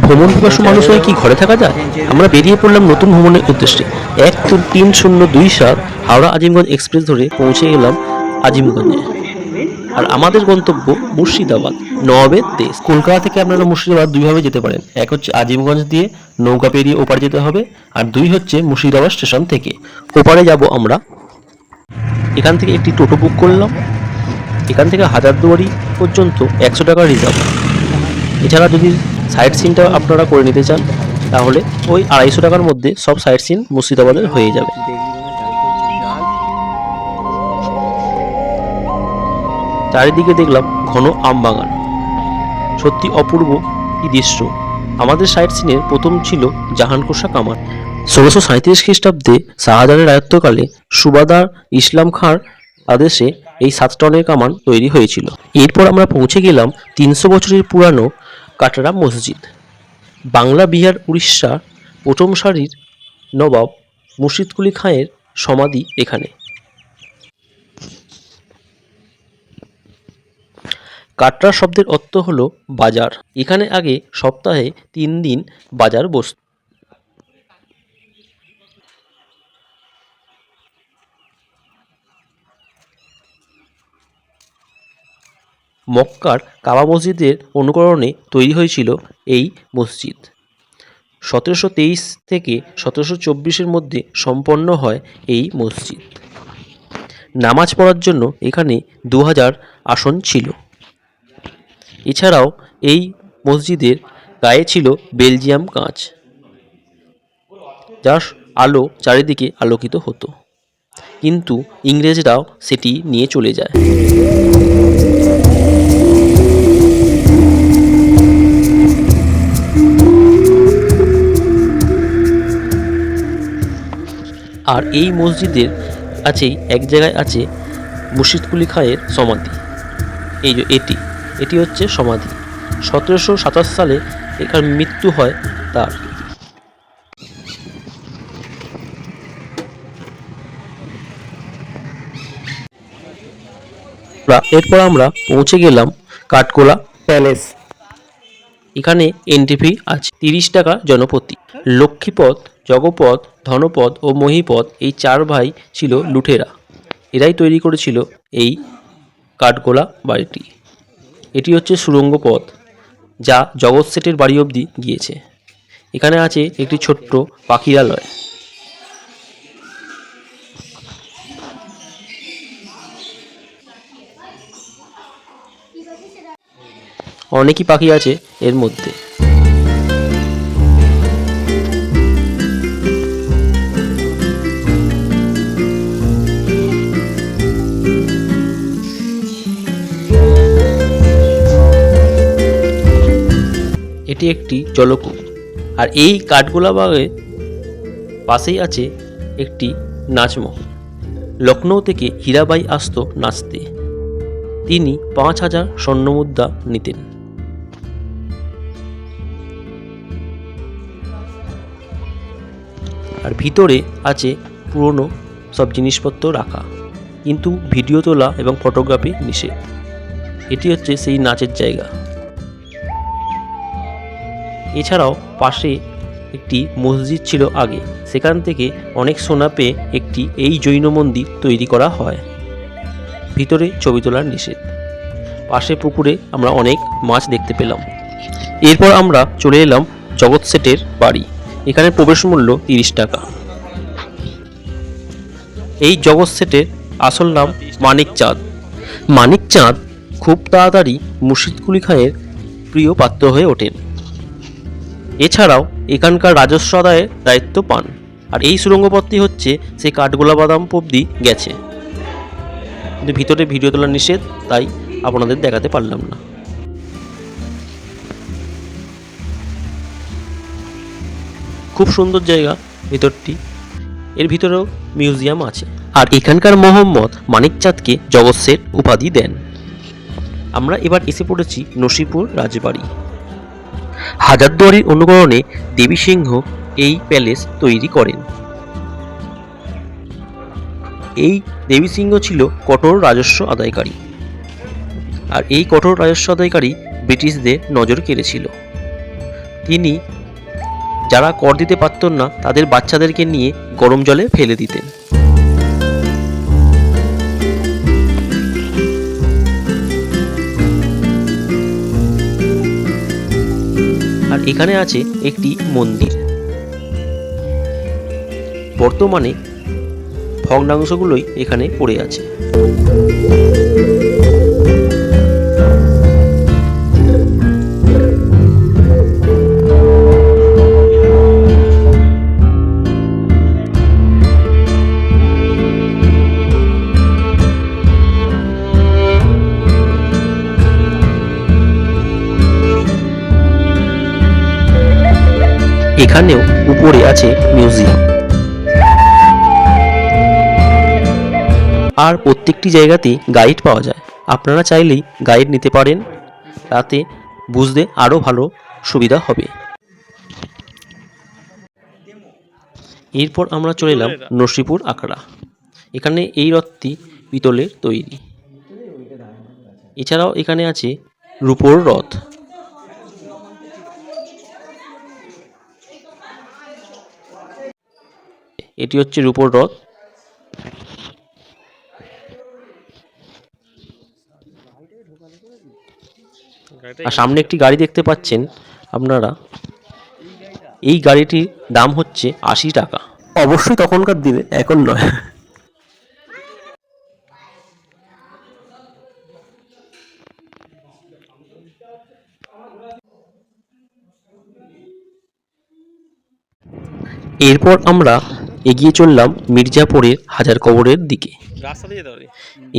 ভ্রমণ পিপাসু মানুষ হয়ে কি ঘরে থাকা যায়? আমরা বেরিয়ে পড়লাম নতুন ভ্রমণের উদ্দেশ্যে। এক তিন শূন্য দুই সাত হাওড়া আজিমগঞ্জ এক্সপ্রেস ধরে পৌঁছে গেলাম আজিমগঞ্জে। আর আমাদের গন্তব্য মুর্শিদাবাদ নবাবের দেশ কলকাতা থেকে আপনারা মুর্শিদাবাদ দুইভাবে যেতে পারেন। এক হচ্ছে আজিমগঞ্জ দিয়ে নৌকা পেরিয়ে ওপারে যেতে হবে, আর দুই হচ্ছে মুর্শিদাবাদ স্টেশন থেকে। ওপারে যাব আমরা। এখান থেকে একটি টোটো বুক করলাম। এখান থেকে হাজারদুয়ারি পর্যন্ত একশো টাকা রিজার্ভ। এছাড়া যদি সাইট সিনটা আপনারা করে নিতে চান, তাহলে ওই আড়াইশো টাকার মধ্যে সব সাইট সিন মুর্শিদাবাদের হয়ে যাবে। চারিদিকে দেখলাম ঘন আম বাগান। সত্যি অপূর্ব দৃশ্য। আমাদের সাইট সিনের প্রথম ছিল জাহানকোষা কামান ষোলোশো সাঁত্রিশ খ্রিস্টাব্দে শাহজাহানের রাজত্বকালে সুবাদার ইসলাম খাঁর আদেশে এই সাত টনের কামান তৈরি হয়েছিল। এরপর আমরা পৌঁছে গেলাম তিনশো বছরের পুরানো কাটরা মসজিদ। বাংলা বিহার, উড়িষ্যা, প্রথম সারির নবাব মুর্শিদকুলি খাঁয়ের সমাধি এখানে। কাটরা শব্দের অর্থ হলো বাজার। এখানে আগে সপ্তাহে তিন দিন বাজার বসত। মক্কার কাবা মসজিদের অনুকরণে তৈরি হয়েছিল এই মসজিদ। সতেরোশো তেইশ থেকে সতেরোশো চব্বিশের মধ্যে সম্পন্ন হয় এই মসজিদ। নামাজ পড়ার জন্য এখানে দু হাজার আসন ছিল। এছাড়াও এই মসজিদের গায়ে ছিল বেলজিয়াম কাঁচ, যার আলো চারিদিকে আলোকিত হতো। কিন্তু ইংরেজরাও সেটি নিয়ে চলে যায়। আর এই মসজিদের আছেই, এক জায়গায় আছে মুর্শিদকুলি খাঁয়ের সমাধি। এই যে এটি এটি হচ্ছে সমাধি। সতেরোশো সাতাশ সালে এখানে মৃত্যু হয় তার। এরপর আমরা পৌঁছে গেলাম কাঠগোলা প্যালেস। এখানে এন্ট্রি ফি আছে, তিরিশ টাকা জনপ্রতি লক্ষ্মীপদ জগপদ, ধনপদ ও মহিপদ এই চার ভাই ছিল লুঠেরা। এরাই তৈরি করেছিল এই কাঠগোলা বাড়িটি। এটি হচ্ছে সুরঙ্গ পথ যা জগৎ সেটের বাড়ি অবধি গিয়েছে। এখানে আছে একটি ছোট্ট পাখিরালয়। অনেকই পাখি আছে এর মধ্যে। এটি একটি জলকূপ আর এই কাঠগোলা বাগে পাশেই আছে একটি নাচমহল। লখনৌ থেকে হীরাবাই আসতো নাচতে তিনি পাঁচ হাজার স্বর্ণমুদ্রা নিতেন। আর ভিতরে আছে পুরনো সব জিনিসপত্র রাখা। কিন্তু ভিডিও তোলা এবং ফটোগ্রাফি নিষেধ। এটি হচ্ছে সেই নাচের জায়গা। এছাড়াও পাশে একটি মসজিদ ছিল আগে। সেখান থেকে অনেক সোনা পেয়ে একটি এই জৈন মন্দির তৈরি করা হয়। ভিতরে ছবি তোলার নিষেধ। পাশে পুকুরে আমরা অনেক মাছ দেখতে পেলাম। এরপর আমরা চলে এলাম জগৎ সেটের বাড়ি। এখানে প্রবেশ মূল্য তিরিশ টাকা। এই জগৎ সেটের আসল নাম মানিক চাঁদ। মানিক চাঁদ খুব তাড়াতাড়ি মুর্শিদকুলি খাঁয়ের প্রিয় পাত্র হয়ে ওঠেন। এছাড়াও এখানকার রাজস্ব আদায়ের দায়িত্ব পান। আর এই সুরঙ্গপথটি হচ্ছে সেই কাঠগোলা বাদাম অব্দি গেছে। কিন্তু ভিতরে ভিডিও তোলা নিষেধ, তাই আপনাদের দেখাতে পারলাম না। খুব সুন্দর জায়গা ভিতরটি। এর ভিতরেও মিউজিয়াম আছে। আর এখানকার মোহাম্মদ মানিকচাঁদকে জগৎ শেঠ উপাধি দেন। আমরা এবার এসে পড়েছি নসিপুর রাজবাড়ি। হাজারদুয়ারির অনুকরণে দেবী সিংহ এই প্যালেস তৈরি করেন। এই দেবী সিংহ ছিল কঠোর রাজস্ব আদায়কারী। আর এই কঠোর রাজস্ব আদায়কারী ব্রিটিশদের নজর কেড়েছিল। তিনি যারা কর দিতে পারতেন না, তাদের বাচ্চাদেরকে নিয়ে গরম জলে ফেলে দিতেন। আর এখানে আছে একটি মন্দির। বর্তমানে ভগ্নাংশগুলোই এখানে পড়ে আছে। এখানেও উপরে আছে মিউজিয়াম। আর প্রত্যেকটি জায়গাতেই গাইড পাওয়া যায়। আপনারা চাইলেই গাইড নিতে পারেন। তাতে বুঝতে আরও ভালো সুবিধা হবে। এরপর আমরা চলে এলাম নরসিপুর আখড়া। এখানে এই রথটি পিতলের তৈরি। এছাড়াও এখানে আছে রূপোর রথ এটি হচ্ছে রূপোর রথ। আর সামনে একটি গাড়ি দেখতে পাচ্ছেন আপনারা। এই গাড়িটির দাম হচ্ছে আশি টাকা। অবশ্যই তখনকার দিনে এখন নয়। এরপর আমরা এগিয়ে চললাম মির্জাপুরের হাজার কবরের দিকে।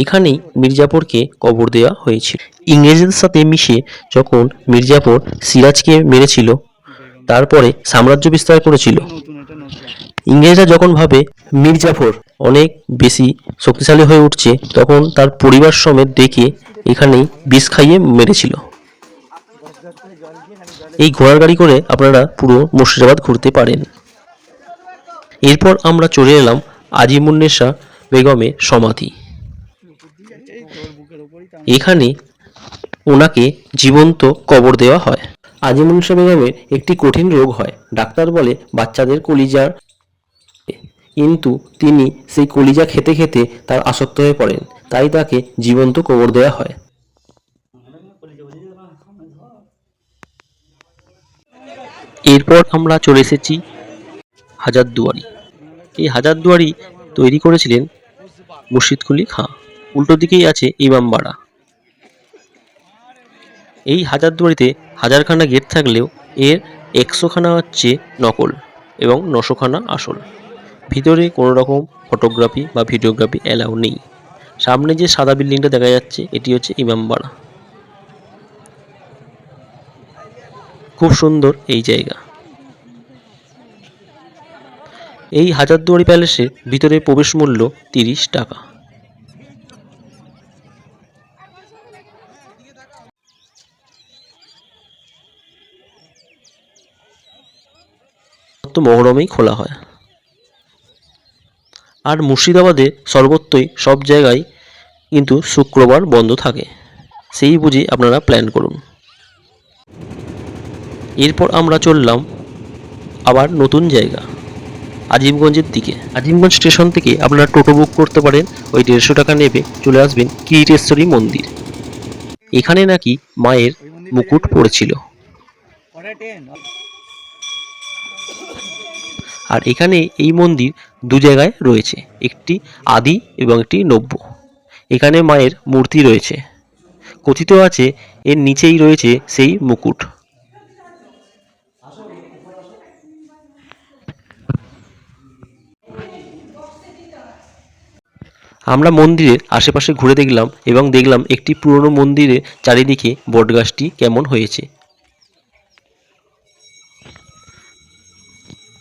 এখানেই মির্জাপুরকে কবর দেওয়া হয়েছিল। ইংরেজদের সাথে মিশে যখন মির্জাপুর সিরাজকে মেরেছিল তারপরে সাম্রাজ্য বিস্তার করেছিল। ইংরেজরা যখন ভাবে মির্জাফর অনেক বেশি শক্তিশালী হয়ে উঠছে তখন তার পরিবার সমেত ডেকে এখানেই বিষ খাইয়ে মেরেছিল। এই ঘোড়ার গাড়ি করে আপনারা পুরো মুর্শিদাবাদ ঘুরতে পারেন। এরপর আমরা চলে এলাম আজিমুন্নেশা বেগমের সমাধি। এখানে ওনাকে জীবন্ত কবর দেওয়া হয়। আজিমুন্নেশা বেগমের একটি কঠিন রোগ হয়। ডাক্তার বলে, বাচ্চাদের কলিজার কিন্তু তিনি সেই কলিজা খেতে খেতে তার আসক্ত হয়ে পড়েন। তাই তাকে জীবন্ত কবর দেওয়া হয়। এরপর আমরা চলে এসেছি হাজারদুয়ারি। এই হাজারদুয়ারি তৈরি করেছিলেন মুর্শিদকুলি খাঁ। উল্টো দিকেই আছে ইমামবাড়া। এই হাজারদুয়ারিতে হাজারখানা গেট থাকলেও এর একশোখানা হচ্ছে নকল এবং নশোখানা আসল। ভিতরে কোনো রকম ফটোগ্রাফি বা ভিডিওগ্রাফি অ্যালাউ নেই। সামনে যে সাদা বিল্ডিংটা দেখা যাচ্ছে, এটি হচ্ছে ইমামবাড়া। খুব সুন্দর এই জায়গা। এই হাজারদুয়ারি প্যালেসের ভিতরে প্রবেশ মূল্য তিরিশ টাকা। তো মহরমেই খোলা হয়। আর মুর্শিদাবাদে সর্বত্রই সব জায়গায় কিন্তু শুক্রবার বন্ধ থাকে। সেই বুঝে আপনারা প্ল্যান করুন। এরপর আমরা চললাম আবার নতুন জায়গা। আজিমগঞ্জের দিকে। আজিমগঞ্জ স্টেশন থেকে আপনারা টোটো বুক করতে পারেন, ওই দেড়শো টাকা নেবে চলে আসবেন কিরিটেশ্বরী মন্দির। এখানে নাকি মায়ের মুকুট পড়েছিল। আর এখানে এই মন্দির দু জায়গায় রয়েছে, একটি আদি এবং একটি নব্য। এখানে মায়ের মূর্তি রয়েছে। কথিত আছে, এর নিচেই রয়েছে সেই মুকুট। আমরা মন্দিরের আশেপাশে ঘুরে দেখলাম এবং দেখলাম একটি পুরনো মন্দিরের চারিদিকে বটগাছটি কেমন হয়েছে।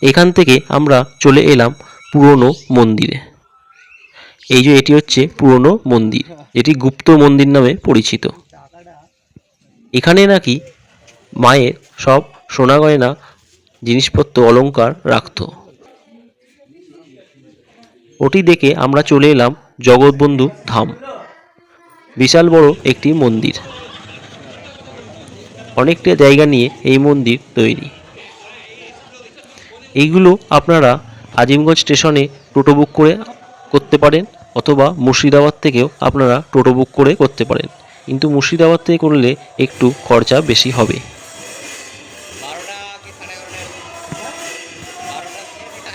এখান থেকে আমরা চলে এলাম পুরনো মন্দিরে। এই যে এটি হচ্ছে পুরনো মন্দির। এটি গুপ্ত মন্দির নামে পরিচিত। এখানে নাকি মায়ের সব সোনা গয়না, জিনিসপত্র অলঙ্কার রাখতো। ওটি দেখে আমরা চলে এলাম জগৎবন্ধু ধাম। বিশাল বড় একটি মন্দির। অনেকটা জায়গা নিয়ে এই মন্দির তৈরি। এইগুলো আপনারা আজিমগঞ্জ স্টেশনে টোটো বুক করে করতে পারেন অথবা মুর্শিদাবাদ থেকেও আপনারা টোটো বুক করে করতে পারেন। কিন্তু মুর্শিদাবাদ থেকে করলে একটু খরচা বেশি হবে।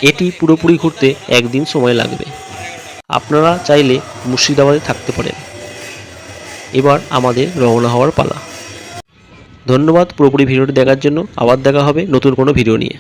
এটি পুরোপুরি ঘুরতে একদিন সময় লাগবে। আপনারা চাইলে মুর্শিদাবাদে থাকতে পারেন। এবার আমাদের রওনা হওয়ার পালা। ধন্যবাদ পুরোপুরি ভিডিওটি দেখার জন্য। আবার দেখা হবে নতুন কোনো ভিডিও নিয়ে।